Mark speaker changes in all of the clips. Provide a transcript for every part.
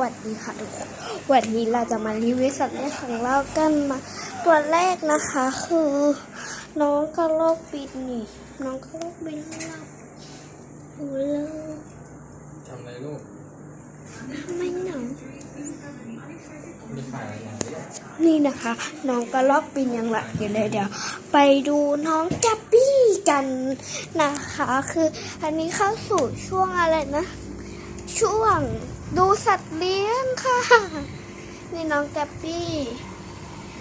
Speaker 1: วัสดีค่ะทุกคนวันนี้เราจะมารีวิวสัตว์เลี้ยงของเรากันมาตัวแรกนะคะ คือ น้องกระโลกบินนี่ น้องกระโลกบินหลับอยู่เลย
Speaker 2: ทำอะไรลูก
Speaker 1: ทำไมหนาะ
Speaker 2: ไรอย่างนี้
Speaker 1: นี่นะคะ น้องกระลอกบินยังหลับอยู่เลยเดี๋ยว ไปดูน้องจับปี้กันนะคะ คืออันนี้เข้าสู่ช่วงอะไรนะ ช่วง ดูสัตว์เลี้ยงค่ะ นี่น้องแกปปี้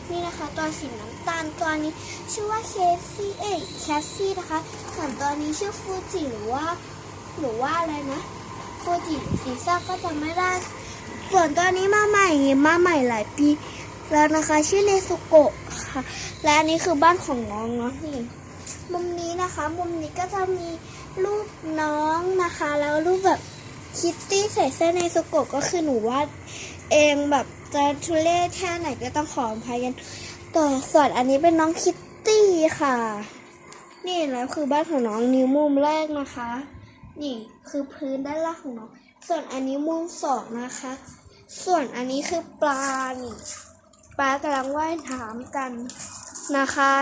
Speaker 1: นี่นะคะ ตัวสีน้ำตาลตัวนี้ชื่อว่าเคซี่เอ้ยแคสซี่นะคะส่วนตัวนี้ชื่อฟูจิหรือว่า หรือว่าอะไรนะฟูจิหรือซีซ่าก็จะไม่ได้ ส่วนตัวนี้มาใหม่มาใหม่หลายปี แล้วนะคะชื่อเนซุโกะค่ะ และอันนี้คือบ้านของน้องเนาะนี่มุมนี้นะคะ มุมนี้ก็จะมีรูปน้องนะคะ แล้วรูปแบบ คิตตี้ใส่เสื้อในสโกก็คือหนูวาดเองแบบจะทุเล่แค่ไหนก็ต้องขออภัยกันต่อส่วนอันนี้เป็นน้องคิตตี้ค่ะ นี่แล้วคือบ้านของน้องนิ้วมุมแรกนะคะ นี่คือพื้นด้านล่างของน้อง ส่วนอันนี้มุมสองนะคะ ส่วนอันนี้คือปลานี่ปลากำลังว่ายน้ำกันนะคะ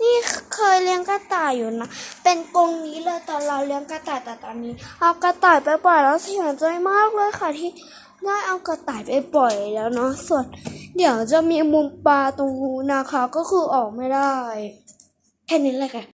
Speaker 1: นี่เคยเลี้ยงกระต่ายอยู่นะ เป็นกรงนี้เลยตอนเราเลี้ยงกระต่ายแต่ตอนนี้ เอากระต่ายไปปล่อยแล้วเสียใจมากเลยค่ะที่ได้เอากระต่ายไปปล่อยแล้วเนาะส่วน เดี๋ยวจะมีมุมปลาตรงนู้นนะคะ ก็คือออกไม่ได้ แค่นี้เลยค่ะ